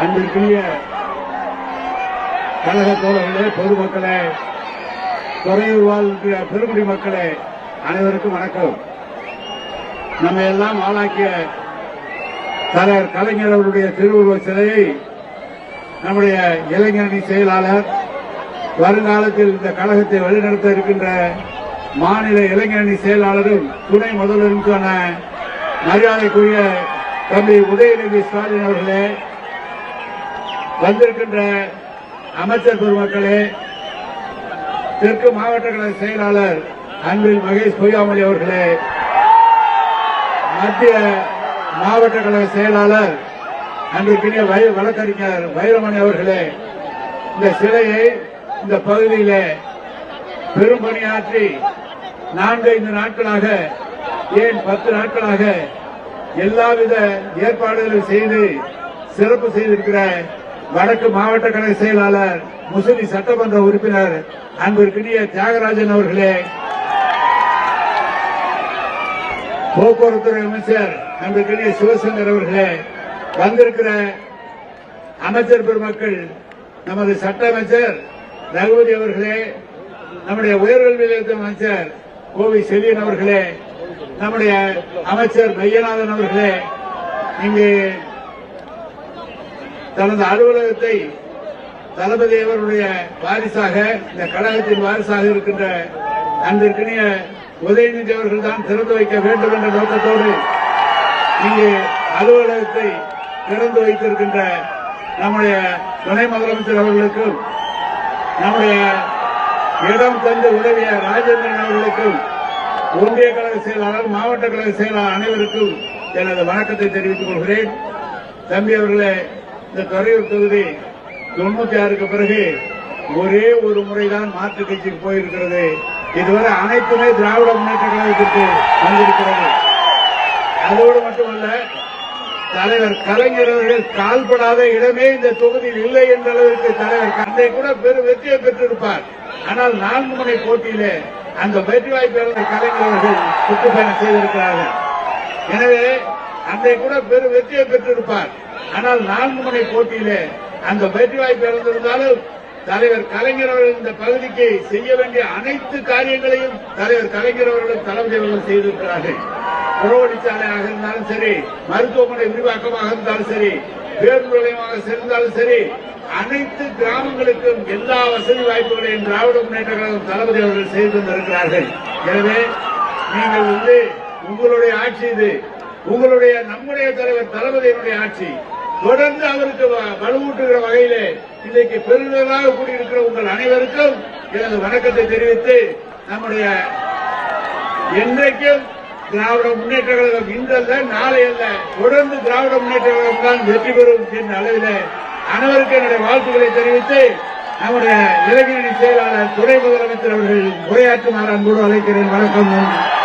அன்பிற்குரிய கழக தோழர்களே பொதுமக்களே துறையூர் வாழ்கிற பெருங்குடி மக்களே அனைவருக்கும் வணக்கம். நம்ம எல்லாம் ஆளாக்கிய தலைவர் கலைஞர் அவருடைய திருவுருவ சிலையை நம்முடைய இளைஞரணி செயலாளர் வருங்காலத்தில் இந்த கழகத்தை வழிநடத்த இருக்கின்ற மாநில இளைஞரணி செயலாளரும் துணை முதல்வருக்கான மரியாதைக்குரிய தம்பி உதயநிதி ஸ்டாலின் அவர்களே வந்திருக்கின்ற அமைச்சர் பெருமக்களே தெற்கு மாவட்ட கழக செயலாளர் அன்பில் மகேஷ் பொய்யாமொழி அவர்களே மத்திய மாவட்ட கழக செயலாளர் அன்பிற்கினிய வழக்கறிஞர் வைரமணி அவர்களே இந்த சிலையை இந்த பகுதியிலே பெரும்பணியாற்றி நான்கைந்து நாட்களாக ஏன் பத்து நாட்களாக எல்லாவித ஏற்பாடுகளும் செய்து சிறப்பு செய்திருக்கிற வடக்கு மாவட்ட கழக செயலாளர் முசிறி சட்டமன்ற உறுப்பினர் அன்பிற்கினிய தியாகராஜன் அவர்களே. போக்குவரத்துறை அமைச்சர் அன்பிற்கினிய சிவசங்கர் அவர்களே வந்திருக்கிற அமைச்சர் பெருமக்கள் நமது சட்ட அமைச்சர் ரகுபதி அவர்களே நம்முடைய உயர்கல்வி நிலையத்தின் அமைச்சர் கோவி செலியன் அவர்களே நம்முடைய அமைச்சர் மையநாதன் அவர்களே இங்கு தனது அலுவலகத்தை தளபதி அவருடைய வாரிசாக இந்த கழகத்தின் வாரிசாக இருக்கின்ற அன்பிற்கினிய உதயநிதி அவர்கள் தான் திறந்து வைக்க வேண்டும் என்ற நோக்கத்தோடு இங்கு அலுவலகத்தை திறந்து வைத்திருக்கின்ற நம்முடைய துணை முதலமைச்சர் அவர்களுக்கும் நம்முடைய இடம் தந்து உதவிய ராஜேந்திரன் அவர்களுக்கும் ஒன்றிய கழக செயலாளர் மாவட்ட கழக செயலாளர் அனைவருக்கும் எனது வணக்கத்தை தெரிவித்துக் கொள்கிறேன். தம்பி அவர்களே இந்த துறையூர் தொகுதி தொண்ணூத்தி ஆறுக்கு பிறகு ஒரே ஒரு முறைதான் மாற்றுக் கட்சிக்கு போயிருக்கிறது. இதுவரை அனைத்துமே திராவிட முன்னேற்ற கழகத்திற்கு வந்திருக்கிறது. அதோடு மட்டுமல்ல தலைவர் கலைஞரவர்கள் கால்படாத இடமே இந்த தொகுதியில் இல்லை என்ற அளவிற்கு தலைவர் கண்டை கூட பெரும் வெற்றியை பெற்றிருப்பார். ஆனால் நான்கு முனை போட்டியிலே அந்த வெற்றி வாய்ப்பு கலைஞரவர்கள் கலைஞர் சுற்றுப்பயணம் செய்திருக்கிறார்கள். எனவே அன்றை கூட பெரும் வெற்றியை பெற்றிருப்பார். ஆனால் நான்கு முனை போட்டியிலே அந்த வெற்றி வாய்ப்பு இழந்திருந்தாலும் தலைவர் கலைஞர் அவர்கள் இந்த பகுதிக்கு செய்ய வேண்டிய அனைத்து காரியங்களையும் தலைவர் கலைஞர் அவர்களும் தளபதி அவர்கள் செய்திருக்கிறார்கள். புறவழிச்சாலையாக இருந்தாலும் சரி மருத்துவமனை விரிவாக்கமாக இருந்தாலும் சரி பேருந்து நிலையமாக இருந்தாலும் சரி அனைத்து கிராமங்களுக்கும் எல்லா வசதி வாய்ப்புகளையும் திராவிட முன்னேற்ற கழகம் தளபதி அவர்கள் செய்து வந்திருக்கிறார்கள் எனவே நீங்கள் வந்து உங்களுடைய ஆட்சி இது உங்களுடைய நம்முடைய தலைவர் தளபதியினுடைய ஆட்சி தொடர்ந்து அவருக்கு வ- வலுவூட்டுகிற வகையிலே இன்றைக்கு பெருந்தலாக கூடியிருக்கிற உங்கள் அனைவருக்கும் எனது வணக்கத்தை தெரிவித்து நம்முடைய என்றைக்கும் திராவிட முன்னேற்ற கழகம் இன்றல்ல நாளை அல்ல தொடர்ந்து திராவிட முன்னேற்ற கழகம் தான் வெற்றி பெறும் என்ற அளவில் அனைவருக்கும் என்னுடைய வாழ்த்துக்களை தெரிவித்து நம்முடைய இளைஞரணி செயலாளர் துணை முதலமைச்சர் அவர்கள் உரையாற்றுமாறு அன்போடு அழைக்கிறேன். வணக்கம்.